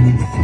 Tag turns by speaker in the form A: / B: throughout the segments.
A: Thank you.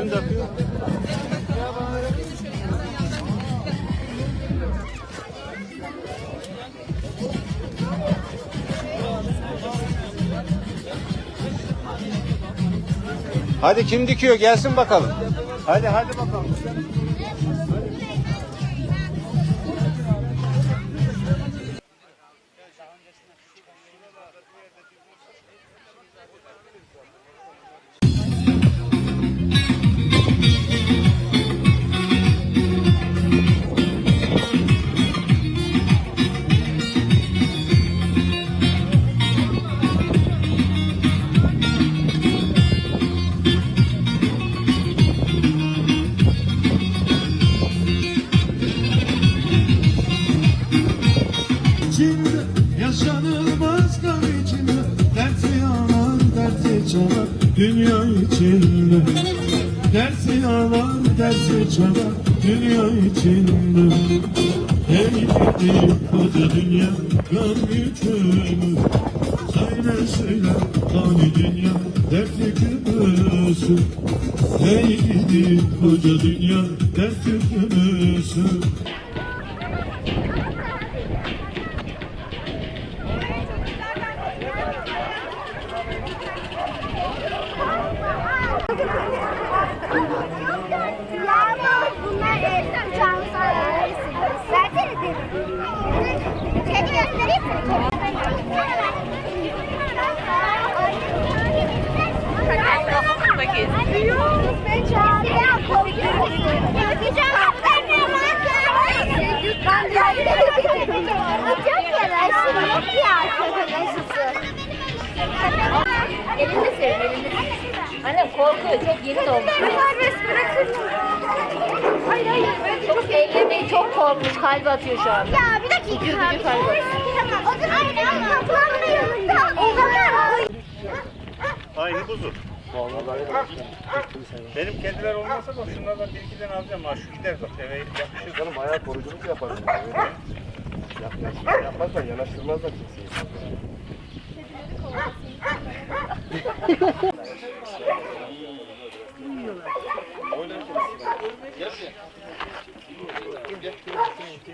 A: Kim takıyor? Hadi kim dikiyor gelsin bakalım. Hadi hadi bakalım.
B: Çalar Dünya içinde. Ey gidi koca dünya Gam yükümü. Söyle söyle Hani dünya Dert yükümüsü Ey gidi koca dünya Dert yükümüsü
C: Elinde sevin elinde. Annem korkuyor çok yeni doğmuş.
D: Serbest bırakın. Hayır hayır.
C: Çok ellemeyi çok korkmuş kalbi atıyor şu an.
D: Ya bir dakika.
C: Gücü gücü kalbi.
D: Tamam.
A: Aynı kuzu. Benim kediler olmasa da şunlardan bir iki tane alacağım. Ha şu gider bak eve yapışır.
E: Canım bayağı koruculuk yaparım. öyle. Yaklaşık yapmazsan yanaştırmazlar kimseyi.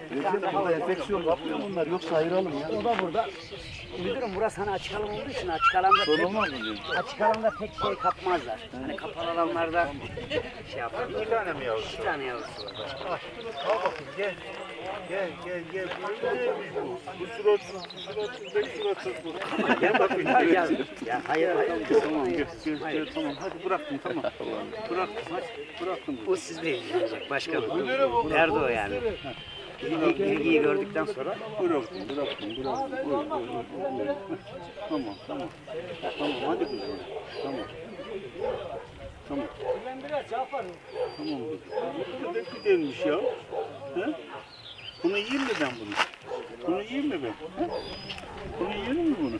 E: Şimdi burada enfeksiyon kapıyor bunlar yoksa ayıralım ya.
F: O da burada. Müdürüm burası hani açık alan olduğu için açık alanda pek, açık alanda pek şey kapmazlar. Hani kapalı alanlarda şey yapar.
A: Bir tane mi yavrusu?
F: İki tane yavrusu var başka.
A: Al bakayım gel. Gel gel gel. Bu? Bu suratsız, bu suratsız, pek suratsız bu.
F: Gel bakayım. Gel. Ya hayır hayır.
A: Tamam gel, gel, gel, tamam. Hadi bıraktım tamam. Bıraktım hadi. Bıraktım.
F: O sizle ilgilenecek başka bir. Derdi o yani. İlgi, ilgiyi gördükten sonra
A: Bıraktım, bıraktım, bıraktım. Buyur, buyur, buyur, buyur. Tamam, tamam. Tamam, hadi kızım. Tamam. Tamam. Tamam. Bu kadar güzelmiş ya. He? Bunu yiyeyim mi ben bunu? Bunu yiyeyim mi ben? He? Bunu yiyelim mi bunu?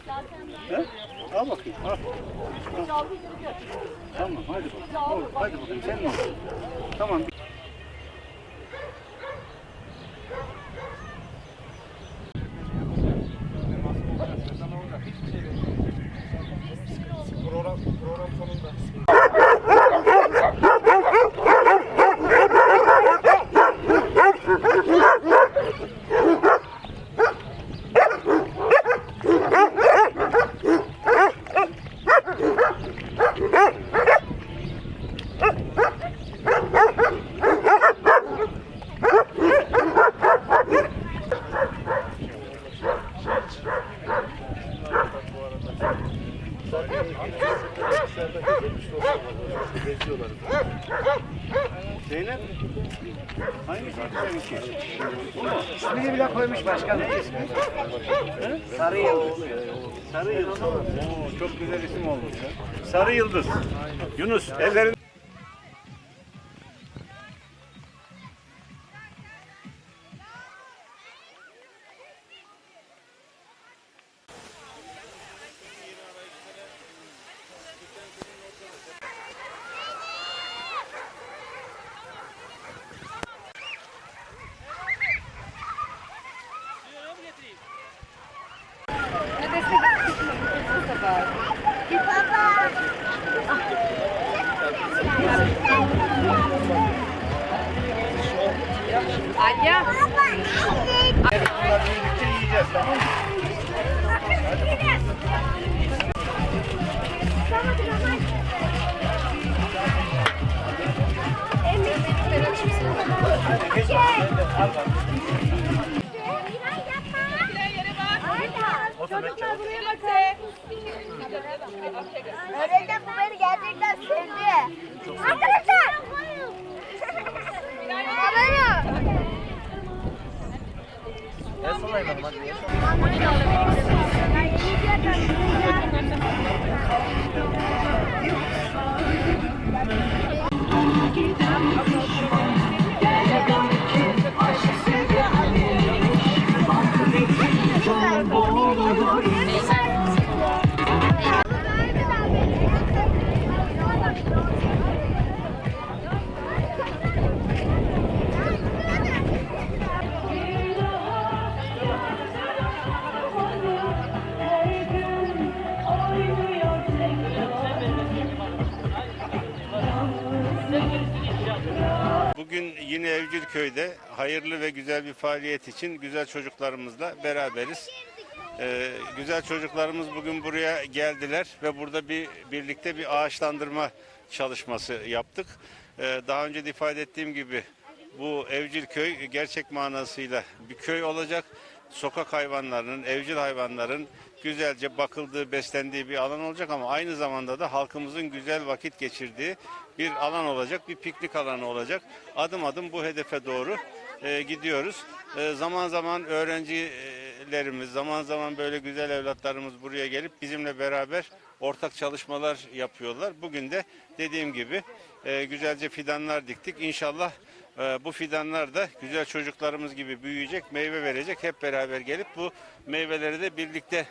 A: He? Al bakayım. Al. Al. Tamam hadi bakalım. Oğlum, hadi bakayım sen ne? Tamam.
F: Bile koymuş başkanım. Sarı yıldız.
A: Sarı Yıldız. Oo, çok güzel isim olmuş. Sarı Yıldız. Yunus ellerin Büyüdükçe yiyeceğiz tamam mı?
D: Çocuklar buraya bakın.
A: Bugün yine Evcilköy'de hayırlı ve güzel bir faaliyet için güzel çocuklarımızla beraberiz. Ee, güzel çocuklarımız bugün buraya geldiler ve burada bir birlikte bir ağaçlandırma çalışması yaptık. Ee, daha önce de ifade ettiğim gibi bu Evcilköy gerçek manasıyla bir köy olacak. Sokak hayvanlarının, evcil hayvanların güzelce bakıldığı, beslendiği bir alan olacak ama aynı zamanda da halkımızın güzel vakit geçirdiği bir alan olacak, bir piknik alanı olacak. Adım adım bu hedefe doğru e, gidiyoruz. E, zaman zaman öğrencilerimiz, zaman zaman böyle güzel evlatlarımız buraya gelip bizimle beraber ortak çalışmalar yapıyorlar. Bugün de dediğim gibi e, güzelce fidanlar diktik. İnşallah e, bu fidanlar da güzel çocuklarımız gibi büyüyecek, meyve verecek. Hep beraber gelip bu meyveleri de birlikte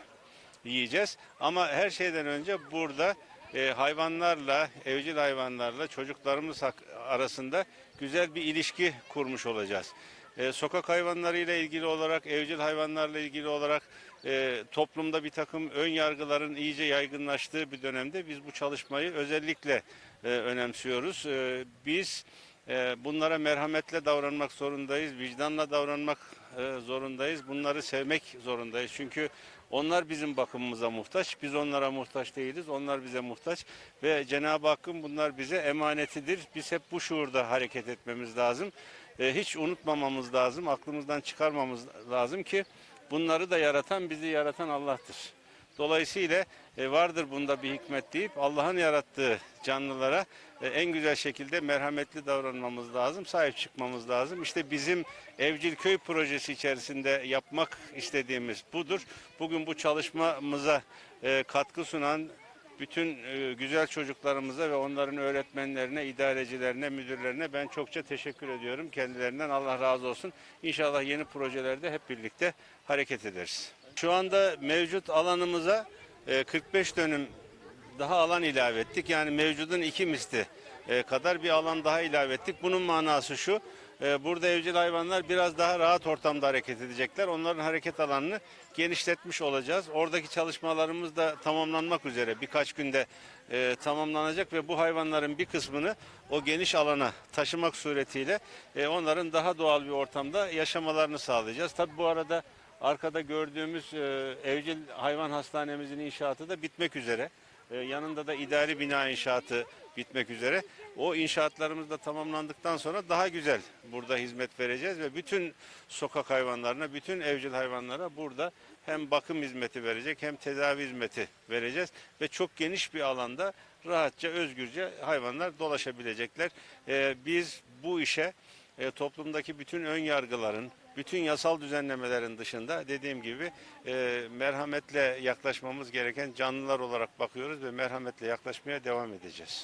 A: yiyeceğiz. Ama her şeyden önce burada e, hayvanlarla, evcil hayvanlarla çocuklarımız arasında güzel bir ilişki kurmuş olacağız. E, sokak hayvanlarıyla ilgili olarak, evcil hayvanlarla ilgili olarak e, toplumda bir takım ön yargıların iyice yaygınlaştığı bir dönemde biz bu çalışmayı özellikle e, önemsiyoruz. E, biz e, bunlara merhametle davranmak zorundayız, vicdanla davranmak e, zorundayız, bunları sevmek zorundayız. Çünkü onlar bizim bakımımıza muhtaç, biz onlara muhtaç değiliz, onlar bize muhtaç ve Cenab-ı Hakk'ın bunlar bize emanetidir. Biz hep bu şuurda hareket etmemiz lazım. E, hiç unutmamamız lazım, aklımızdan çıkarmamız lazım ki bunları da yaratan, bizi yaratan Allah'tır. Dolayısıyla e, vardır bunda bir hikmet deyip Allah'ın yarattığı canlılara en güzel şekilde merhametli davranmamız lazım, sahip çıkmamız lazım. İşte bizim Evcil Köy projesi içerisinde yapmak istediğimiz budur. Bugün bu çalışmamıza e, katkı sunan bütün e, güzel çocuklarımıza ve onların öğretmenlerine, idarecilerine, müdürlerine ben çokça teşekkür ediyorum. Kendilerinden Allah razı olsun. İnşallah yeni projelerde hep birlikte hareket ederiz. Şu anda mevcut alanımıza e, 45 dönüm daha alan ilave ettik. Yani mevcudun iki misli e, kadar bir alan daha ilave ettik. Bunun manası şu. e, Burada evcil hayvanlar biraz daha rahat ortamda hareket edecekler. Onların hareket alanını genişletmiş olacağız. Oradaki çalışmalarımız da tamamlanmak üzere. Birkaç günde e, tamamlanacak ve bu hayvanların bir kısmını o geniş alana taşımak suretiyle e, onların daha doğal bir ortamda yaşamalarını sağlayacağız. Tabi bu arada arkada gördüğümüz e, evcil hayvan hastanemizin inşaatı da bitmek üzere. Ee, yanında da idari bina inşaatı bitmek üzere. O inşaatlarımız da tamamlandıktan sonra daha güzel burada hizmet vereceğiz ve bütün sokak hayvanlarına, bütün evcil hayvanlara burada hem bakım hizmeti verecek hem tedavi hizmeti vereceğiz ve çok geniş bir alanda rahatça, özgürce hayvanlar dolaşabilecekler. Ee, biz bu işe e, toplumdaki bütün ön yargıların, bütün yasal düzenlemelerin dışında dediğim gibi e, merhametle yaklaşmamız gereken canlılar olarak bakıyoruz ve merhametle yaklaşmaya devam edeceğiz.